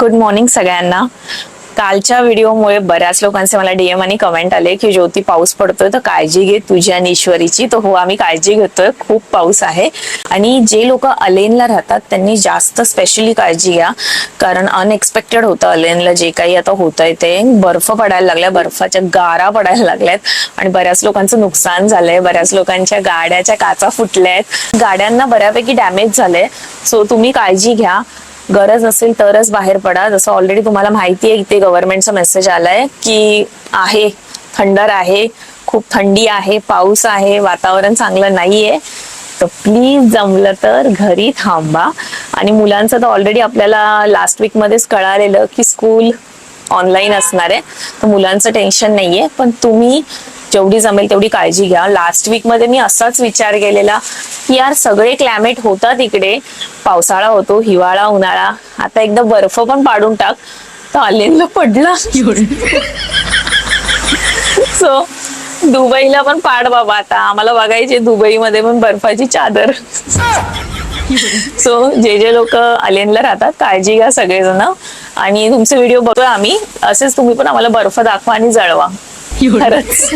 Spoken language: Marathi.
गुड मॉर्निंग सगळ्यांना. कालच्या व्हिडिओमुळे बऱ्याच लोकांचे मला डीएम आणि कमेंट आले की ज्योती पाऊस पडतोय तर काळजी घे तुझी आणि ईश्वरीची. तर हो आम्ही काळजी घेतोय. खूप पाऊस आहे. आणि जे लोक अलेनला राहतात त्यांनी जास्त स्पेशली काळजी घ्या. कारण अनएक्सपेक्टेड होतं अलेनला जे काही आता होत आहे ते. बर्फ पडायला लागलाय बर्फाच्या गारा पडायला लागल्यात. आणि बऱ्याच लोकांचं नुकसान झालंय. बऱ्याच लोकांच्या गाड्याच्या काचा फुटल्या आहेत गाड्यांना बऱ्यापैकी डॅमेज झालंय. सो तुम्ही काळजी घ्या. गरज असेल तरच बाहेर पडा. जसं ऑलरेडी तुम्हाला माहिती आहे इथे गव्हर्नमेंटचा मेसेज आलाय की आहे थंडर आहे खूप थंडी आहे पाऊस आहे वातावरण चांगलं नाहीये. तर प्लीज जमलं तर घरी थांबा. आणि मुलांचं तर ऑलरेडी आपल्याला लास्ट वीक मध्येच कळालेलं की स्कूल ऑनलाईन असणार आहे. तर मुलांचं टेन्शन नाहीये. पण तुम्ही जेवढी जमेल तेवढी काळजी घ्या. लास्ट वीकमध्ये मी असाच विचार केलेला. यार सगळे क्लायमेट होतात इकडे. पावसाळा होतो हिवाळा उन्हाळा. आता एकदा बर्फ पण पाडून टाक. तर आलेलं पडला. सो दुबईला पण पाड बाबा आता. आम्हाला बघायचे दुबईमध्ये पण बर्फाची चादर. सो जे जे लोक अलेनला राहतात काळजी घ्या सगळेजण. आणि तुमचे व्हिडिओ बघतोय आम्ही. असेच तुम्ही पण आम्हाला बर्फ दाखवा आणि जळवा. खरंच.